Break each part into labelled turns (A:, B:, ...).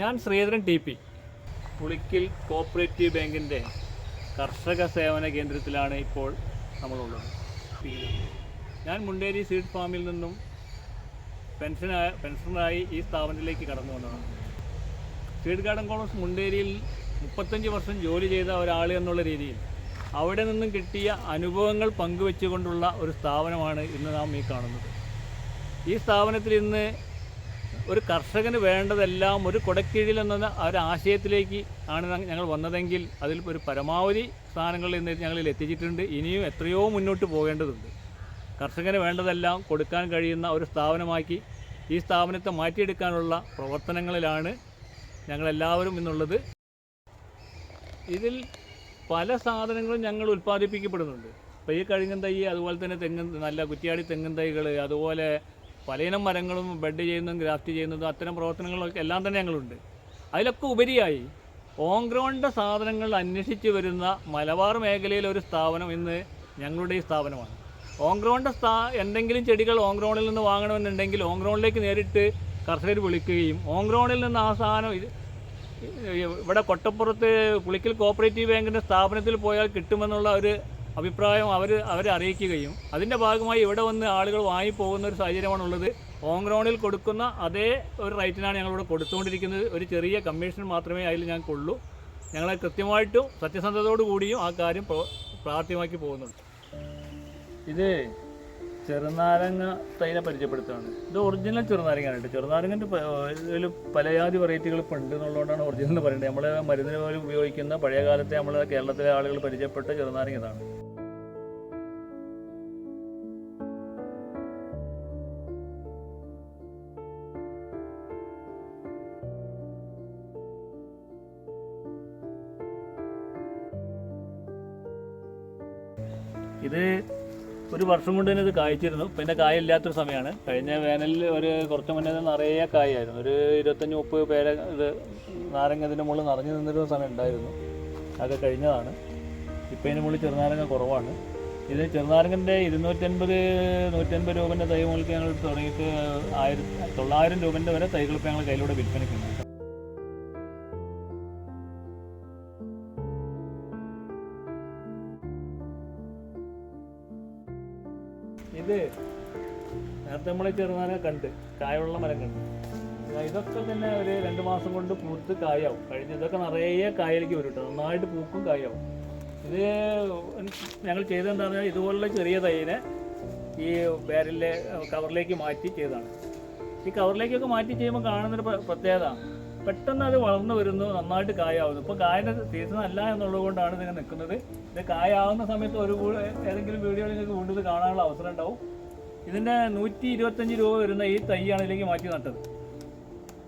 A: ഞാൻ Sreedharan T P. Pulikkil cooperative ബാങ്കിന്റെ കർഷക സേവന കേന്ദ്രത്തിലാണ് ഇപ്പോൾ നമ്മളുള്ളത്. ഞാൻ മുണ്ടേരി സീഡ് ഫാമിൽ നിന്നും പെൻഷനായ പെൻഷനറായി ഈ സ്ഥാപനത്തിലേക്ക് കടന്നു വന്നതാണ്. സീഡ് ഗാർഡൻ കോളേജ് മുണ്ടേരിയിൽ മുപ്പത്തഞ്ച് വർഷം ജോലി ചെയ്ത ഒരാൾ എന്നുള്ള രീതിയിൽ അവിടെ നിന്നും കിട്ടിയ അനുഭവങ്ങൾ പങ്കുവെച്ചുകൊണ്ടുള്ള ഒരു സ്ഥാപനമാണ് ഇന്ന് നാം ഈ കാണുന്നത്. ഈ സ്ഥാപനത്തിൽ ഇന്ന് ഒരു കർഷകന് വേണ്ടതെല്ലാം ഒരു കൊടക്കീഴിൽ എന്ന ഒരു ആശയത്തിലേക്ക് ആണ് ഞങ്ങൾ വന്നതെങ്കിൽ അതിൽ ഒരു പരമാവധി സ്ഥാനങ്ങളിൽ നിന്ന് ഞങ്ങളിൽ എത്തിച്ചിട്ടുണ്ട്. ഇനിയും എത്രയോ മുന്നോട്ട് പോകേണ്ടതുണ്ട്. കർഷകന് വേണ്ടതെല്ലാം കൊടുക്കാൻ കഴിയുന്ന ഒരു സ്ഥാപനമാക്കി ഈ സ്ഥാപനത്തെ മാറ്റിയെടുക്കാനുള്ള പ്രവർത്തനങ്ങളിലാണ് ഞങ്ങളെല്ലാവരും ഇന്നുള്ളത്. ഇതിൽ പല സാധനങ്ങളും ഞങ്ങൾ ഉൽപ്പാദിപ്പിക്കപ്പെടുന്നുണ്ട്. ഇപ്പോൾ ഈ കഴുങ്ങൻ തൈ അതുപോലെ തന്നെ തെങ്ങ് നല്ല കുറ്റിയാടി തെങ്ങൻ തൈകൾ അതുപോലെ പലയിനം മരങ്ങളും ബെഡ് ചെയ്യുന്നതും ഗ്രാഫ്റ്റ് ചെയ്യുന്നതും അത്തരം പ്രവർത്തനങ്ങളൊക്കെ എല്ലാം തന്നെ ഞങ്ങളുണ്ട്. അതിലൊക്കെ ഉപരിയായി ഓൺ ഗ്രൗണ്ട് സാധനങ്ങൾ അന്വേഷിച്ച് വരുന്ന മലബാർ മേഖലയിലെ ഒരു സ്ഥാപനം ഇന്ന് ഞങ്ങളുടെ ഈ സ്ഥാപനമാണ്. ഓൺ ഗ്രൗണ്ട് സ്ഥാ എന്തെങ്കിലും ചെടികൾ ഓൺ ഗ്രൗണ്ടിൽ നിന്ന് വാങ്ങണമെന്നുണ്ടെങ്കിൽ ഓൺ ഗ്രൗണ്ടിലേക്ക് നേരിട്ട് കർഷകർ വിളിക്കുകയും ഓൺ ഗ്രൗണ്ടിൽ നിന്ന് ആ സാധനം ഇവിടെ കൊട്ടപ്പുറത്ത് പുളിക്കൽ കോപ്പറേറ്റീവ് ബാങ്കിന്റെ സ്ഥാപനത്തിൽ പോയാൽ കിട്ടുമെന്നുള്ള ഒരു അഭിപ്രായം അവർ അവരെ അറിയിക്കുകയും അതിന്റെ ഭാഗമായി ഇവിടെ വന്ന് ആളുകൾ വാങ്ങിപ്പോകുന്ന ഒരു സാഹചര്യമാണുള്ളത്. ഓൺ ഗ്രൗണ്ടിൽ കൊടുക്കുന്ന അതേ ഒരു റേറ്റിനാണ് ഞങ്ങളിവിടെ കൊടുത്തുകൊണ്ടിരിക്കുന്നത്. ഒരു ചെറിയ കമ്മീഷൻ മാത്രമേ അതിൽ കൊള്ളൂ ഞങ്ങളെ കൃത്യമായിട്ടും സത്യസന്ധതയോടു കൂടിയും ആ കാര്യം പ്രാർത്ഥ്യമാക്കി പോകുന്നുണ്ട്. ഇത് ചെറുനാരങ്ങ തൈനെ പരിചയപ്പെടുത്തുകയാണ്. ഇത് ഒറിജിനൽ ചെറുനാരങ്ങയാണ് കേട്ടോ. ചെറുനാരങ്ങന്റെ ഇതിൽ പലയാതി വെറൈറ്റികൾ ഇപ്പോൾ ഉണ്ട് എന്നുള്ളതുകൊണ്ടാണ് ഒറിജിനൽ എന്ന് പറയുന്നത്. നമ്മൾ മരുന്നിന് പോലും ഉപയോഗിക്കുന്ന പഴയ കാലത്തെ നമ്മൾ കേരളത്തിലെ ആളുകൾ പരിചയപ്പെട്ട ചെറുനാരങ്ങ ഇതാണ്. ഇത് ഒരു വർഷം കൊണ്ട് തന്നെ ഇത് കായ്ച്ചിരുന്നു. പിന്നെ കായില്ലാത്തൊരു സമയമാണ്. കഴിഞ്ഞ വേനലിൽ ഒരു കുറച്ച് മുന്നേ നിറയെ കായായിരുന്നു. ഒരു ഇരുപത്തഞ്ച് മുപ്പത് പേരെ ഇത് നാരങ്ങ ഇതിന്റെ മുകളിൽ നിറഞ്ഞു നിന്നിരുന്ന സമയം ഉണ്ടായിരുന്നു. അതൊക്കെ കഴിഞ്ഞതാണ്. ഇപ്പം ഇതിന് മുകളിൽ ചെറുനാരങ്ങ കുറവാണ്. ഇത് ചെറുനാരങ്ങന്റെ ഇരുന്നൂറ്റൻപത് നൂറ്റൻപത് രൂപന്റെ തൈ മുകളിൽ ഞങ്ങൾ തുടങ്ങിയിട്ട് ആയിരത്തി തൊള്ളായിരം രൂപന്റെ വരെ തൈകൾ ഇപ്പോൾ ഞങ്ങൾ കയ്യിലൂടെ വിൽപ്പനയ്ക്കുണ്ട് ഇത് നേരത്തെ നമ്മൾ ചെറുനാരങ്ങ കണ്ട് കായുള്ള മരം കണ്ട്. ഇതൊക്കെ തന്നെ ഒരു രണ്ട് മാസം കൊണ്ട് പൂത്ത് കായാവും. കഴിഞ്ഞ ഇതൊക്കെ നിറയെ കായലേക്ക് വരും കേട്ടോ നന്നായിട്ട് പൂക്കും കായാവും. ഇത് ഞങ്ങൾ ചെയ്തെന്താണെന്ന് പറഞ്ഞാൽ ഇതുപോലുള്ള ചെറിയ തൈനെ ഈ ബാരലിലെ കവറിലേക്ക് മാറ്റി ചെയ്തതാണ്. ഈ കവറിലേക്കൊക്കെ മാറ്റി ചെയ്യുമ്പോൾ കാണുന്നൊരു പ്ര- പ്രത്യേകത പെട്ടെന്ന് അത് വളർന്നു വരുന്നു നന്നായിട്ട് കായാവുന്നു. ഇപ്പോൾ കായന സീസൺ അല്ല എന്നുള്ളത് കൊണ്ടാണ് ഇതിനെ നിൽക്കുന്നത്. ഇത് കായാവുന്ന സമയത്ത് ഒരു ഏതെങ്കിലും വീഡിയോ നിങ്ങൾക്ക് വീണ്ടും കാണാനുള്ള അവസരം ഉണ്ടാവും. ഇതിന്റെ നൂറ്റി ഇരുപത്തഞ്ച് രൂപ വരുന്ന ഈ തൈയാണ് ഇതിലേക്ക് മാറ്റി നട്ടത്.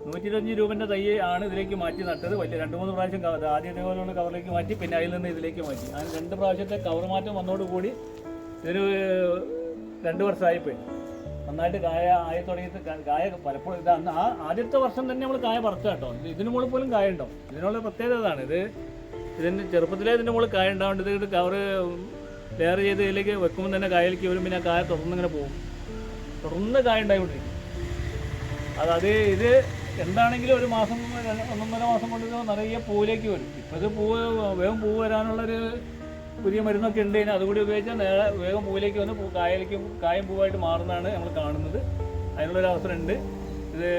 A: നൂറ്റി ഇരുപത്തഞ്ച് രൂപന്റെ തൈ ആണ് ഇതിലേക്ക് മാറ്റി നട്ടത്. വലിയ രണ്ട് മൂന്ന് പ്രാവശ്യം കവർ ആദ്യം ഇതേപോലെയുള്ള കവറിലേക്ക് മാറ്റി പിന്നെ അതിൽ നിന്ന് ഇതിലേക്ക് മാറ്റി. അതിന് രണ്ട് പ്രാവശ്യത്തെ കവർ മാറ്റം വന്നതോടുകൂടി ഇതൊരു രണ്ട് വർഷമായിപ്പോയി. നന്നായിട്ട് കായ ആയി തുടങ്ങിയിട്ട് കായ പലപ്പോഴും ഇത് ആ ആദ്യത്തെ വർഷം തന്നെ നമ്മൾ കായ പറിച്ച കേട്ടോ. ഇത് ഇതിന് മുകളിൽ പോലും കായ ഉണ്ടോ ഇതിനുള്ള പ്രത്യേകത ഇതാണ്. ഇത് ഇതിന്റെ ചെറുപ്പത്തിലേ ഇതിന്റെ മുകളിൽ കായ ഉണ്ടാവേണ്ടത് ഇത് കവർ ലെയർ ചെയ്ത് ഇതിലേക്ക് വെക്കുമ്പോൾ തന്നെ കായലേക്ക് വരും. പിന്നെ കായ തുറന്നിങ്ങനെ പോകും. തുറന്ന് കായ ഉണ്ടായിക്കൊണ്ടിരിക്കും. അത് അത് ഇത് എന്താണെങ്കിലും ഒരു മാസം ഒന്നൊന്നര മാസം കൊണ്ട് നിറയെ പൂവിലേക്ക് വരും. ഇപ്പോൾ ഇത് പൂവ് വേഗം പൂവ് വരാനുള്ളൊരു പുതിയ മരുന്നൊക്കെ ഉണ്ട് കഴിഞ്ഞാൽ അതുകൂടി ഉപയോഗിച്ചാൽ നേരെ വേഗം പൂവിലേക്ക് വന്ന് കായലേക്ക് കായം പൂവായിട്ട് മാറുന്നതാണ് നമ്മൾ കാണുന്നത്. അതിനുള്ളൊരു അവസരം ഉണ്ട് ഇത്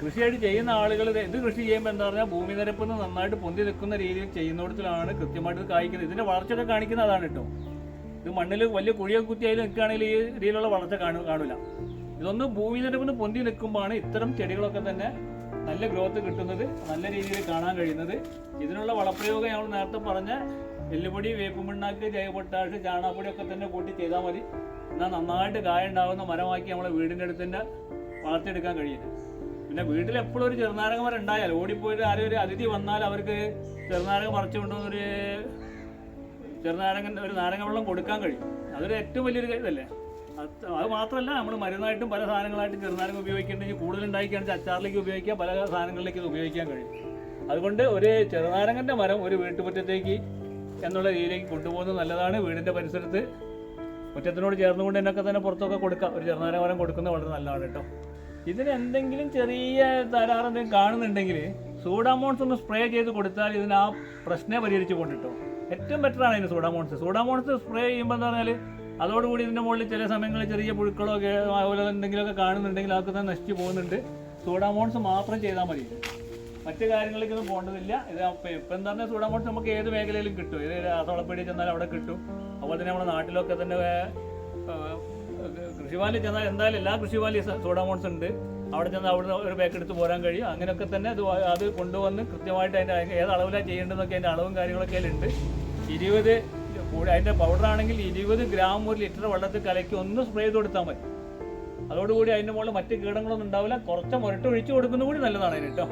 A: കൃഷിയായിട്ട് ചെയ്യുന്ന ആളുകൾ ഇത് കൃഷി ചെയ്യുമ്പോൾ എന്താ പറഞ്ഞാൽ ഭൂമി നിരപ്പ് നിന്ന് നന്നായിട്ട് പൊന്തി നിൽക്കുന്ന രീതിയിൽ ചെയ്യുന്നിടത്തിലാണ് കൃത്യമായിട്ട് കായ്ക്കുന്നത്. ഇതിന്റെ വളർച്ചയൊക്കെ കാണിക്കുന്നത് അതാണ് കേട്ടോ. ഇത് മണ്ണിൽ വലിയ കുഴിയൊക്കെ കുത്തി നിൽക്കുകയാണെങ്കിൽ ഈ രീതിയിലുള്ള വളർച്ച കാണു കാണില്ല ഇതൊന്ന് ഭൂമി നിരപ്പിന് പൊന്തി നിൽക്കുമ്പോഴാണ് ഇത്തരം ചെടികളൊക്കെ തന്നെ നല്ല ഗ്രോത്ത് കിട്ടുന്നത് നല്ല രീതിയിൽ കാണാൻ കഴിയുന്നത്. ഇതിനുള്ള വളപ്രയോഗം ഞങ്ങൾ നേരത്തെ പറഞ്ഞ എല്ലുപൊടി വേപ്പുമണ്ണാക്ക് ജൈവപൊട്ടാഷ് ചാണകപ്പൊടി ഒക്കെ തന്നെ കൂട്ടി ചെയ്താൽ മതി. എന്നാൽ നന്നായിട്ട് കായ ഉണ്ടാകുന്ന മരമാക്കി നമ്മളെ വീടിന്റെ അടുത്ത് തന്നെ വളർത്തിയെടുക്കാൻ കഴിയില്ല പിന്നെ വീട്ടിൽ എപ്പോഴും ഒരു ചെറുനാരങ്ങ മരം ഉണ്ടായാൽ ഓടിപ്പോയിട്ട് ആരും ഒരു അതിഥി വന്നാൽ അവർക്ക് ചെറുനാരങ്ങ പറിച്ചു കൊണ്ടുവന്നൊരു ചെറുനാരങ്ങ ഒരു നാരങ്ങ വെള്ളം കൊടുക്കാൻ കഴിയും. അതൊരു ഏറ്റവും വലിയൊരു ഇതല്ലേ? അത് മാത്രമല്ല നമ്മൾ മരുന്നായിട്ടും പല സാധനങ്ങളായിട്ടും ചെറുനാരങ്ങ ഉപയോഗിക്കുന്നുണ്ടെങ്കിൽ കൂടുതൽ അച്ചാറിലേക്ക് ഉപയോഗിക്കാം പല സാധനങ്ങളിലേക്ക് ഇത് ഉപയോഗിക്കാൻ കഴിയും. അതുകൊണ്ട് ഒരു ചെറുനാരങ്ങന്റെ മരം ഒരു വീട്ടുമുറ്റത്തേക്ക് എന്നുള്ള രീതിയിലേക്ക് കൊണ്ടുപോകുന്നത് നല്ലതാണ്. വീടിന്റെ പരിസരത്ത് മുറ്റത്തിനോട് ചേർന്നുകൊണ്ട് എന്നൊക്കെ തന്നെ പുറത്തൊക്കെ കൊടുക്കാം. ഒരു ചെറുനാരമരം കൊടുക്കുന്നത് വളരെ നല്ലതാണ് കേട്ടോ. ഇതിന് എന്തെങ്കിലും ചെറിയ തരാറ് എന്തെങ്കിലും കാണുന്നുണ്ടെങ്കിൽ സൂഡാമോൺസ് ഒന്ന് സ്പ്രേ ചെയ്ത് കൊടുത്താൽ ഇതിന് ആ പ്രശ്നം പരിഹരിച്ച് കൊണ്ടിട്ടോ ഏറ്റവും ബെറ്റർ ആണ് ഇതിന് സൂഡാമോൺസ്. സൂഡാമോൺസ് സ്പ്രേ ചെയ്യുമ്പോൾ എന്ന് പറഞ്ഞാൽ അതോടുകൂടി ഇതിന്റെ മുകളിൽ ചില സമയങ്ങളിൽ ചെറിയ പുഴുക്കളോ അതുപോലെ എന്തെങ്കിലുമൊക്കെ കാണുന്നുണ്ടെങ്കിൽ അതൊക്കെ തന്നെ നശിച്ചു പോകുന്നുണ്ട്. സൂഡാമോൺസ് മാത്രം ചെയ്താൽ മതി. മറ്റു കാര്യങ്ങളിലേക്കൊന്നും പോകേണ്ടതില്ല. ഇത് ഇപ്പം എന്താ പറഞ്ഞാൽ സൂഡാമോൺസ് നമുക്ക് ഏത് മേഖലയിലും കിട്ടും. ഇത് രാസവളപ്പീടി ചെന്നാൽ അവിടെ കിട്ടും. അതുപോലെ തന്നെ നമ്മുടെ നാട്ടിലൊക്കെ തന്നെ കൃഷിപാലിൽ ചെന്നാൽ എന്തായാലും എല്ലാ കൃഷിപാലി സോഡാമോൺസ് ഉണ്ട്. അവിടെ ചെന്ന് അവിടെ ഒരു പാക്ക് എടുത്ത് പോരാൻ കഴിയും. അങ്ങനെയൊക്കെ തന്നെ അത് അത് കൊണ്ടുവന്ന് കൃത്യമായിട്ട് അതിന്റെ ഏത് അളവിലാണ് ചെയ്യേണ്ടതെന്നൊക്കെ അതിന്റെ അളവും കാര്യങ്ങളൊക്കെ അതിലുണ്ട്. ഇരുപത് കൂടി അതിന്റെ പൗഡർ ആണെങ്കിൽ ഇരുപത് ഗ്രാം ഒരു ലിറ്റർ വെള്ളത്തിൽ കലക്കി ഒന്ന് സ്പ്രേ ചെയ്ത് കൊടുത്താൽ മതി. അതോടുകൂടി അതിന്റെ മുകളിൽ മറ്റ് കീടങ്ങളൊന്നും ഉണ്ടാവില്ല. കുറച്ച് മുരട്ട് ഒഴിച്ചു കൊടുക്കുന്നത് കൂടി നല്ലതാണ് അതിന് കേട്ടോ.